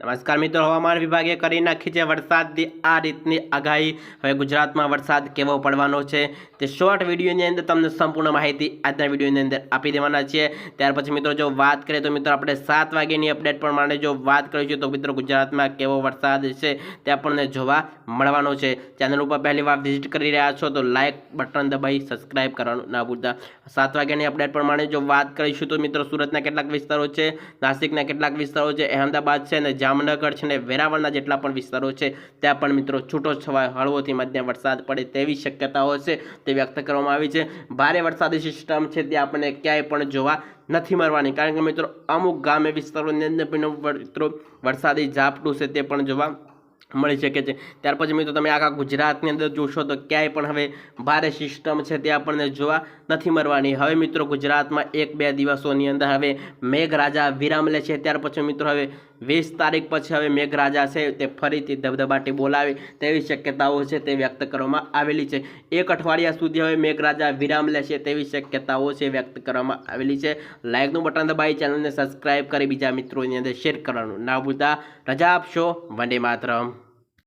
નમસ્કાર મિત્રો, હવામાન વિભાગે કરી નાખી છે વરસાદની આ રીતની આગાહી હવે ગુજરાતમાં વરસાદ કેવો પડવાનો છે તે શોર્ટ વિડીયોની અંદર તમને સંપૂર્ણ માહિતી આજના વિડીયોની અંદર આપી દેવાના છીએ. ત્યાર પછી મિત્રો, જો વાત કરીએ તો મિત્રો, આપણે સાત વાગ્યાની અપડેટ પ્રમાણે જો વાત કરીશું તો મિત્રો, ગુજરાતમાં કેવો વરસાદ છે તે આપણને જોવા મળવાનો છે. ચેનલ ઉપર પહેલી વાર વિઝિટ કરી રહ્યા છો તો લાઇક બટન દબાવી સબસ્ક્રાઇબ કરવાનું ના ભૂલતા. સાત વાગ્યાની અપડેટ પ્રમાણે જો વાત કરીશું તો મિત્રો, સુરતના કેટલાક વિસ્તારો છે, નાસિકના કેટલાક વિસ્તારો છે, અહેમદાબાદ છે અને જામનગર છે અને વેરાવળના જેટલા પણ વિસ્તારો છે, ત્યાં પણ મિત્રો છૂટો છવાયો હળવોથી મધ્યમ વરસાદ પડે તેવી શક્યતાઓ છે તે વ્યક્ત કરવામાં આવી છે. ભારે વરસાદી સિસ્ટમ છે તે આપણને ક્યાંય પણ જોવા નથી મળવાની. કારણ કે મિત્રો અમુક ગામે વિસ્તારોની અંદર મિત્રો વરસાદી ઝાપટું છે તે પણ જોવા મળી શકે છે. ત્યાર પછી મિત્રો તમે આખા ગુજરાતની અંદર જોશો તો ક્યાંય પણ હવે ભારે સિસ્ટમ છે તે આપણને જોવા નથી મળવાની. હવે મિત્રો ગુજરાતમાં એક બે દિવસોની અંદર હવે મેઘરાજા વિરામ લે છે. ત્યાર પછી મિત્રો હવે વીસ તારીખ પછી હવે મેઘરાજા છે તે ફરીથી ધબધબાટી બોલાવે તેવી શક્યતાઓ છે તે વ્યક્ત કરવામાં આવેલી છે. એક અઠવાડિયા સુધી હવે મેઘરાજા વિરામ લે છે તેવી શક્યતાઓ છે વ્યક્ત કરવામાં આવેલી છે. લાઇકનું બટન દબાવી ચેનલને સબસ્ક્રાઇબ કરી, બીજા મિત્રોની અંદર શેર કરવાનું ના ભૂલતા. રજા આપશો. વંદે માતરમ.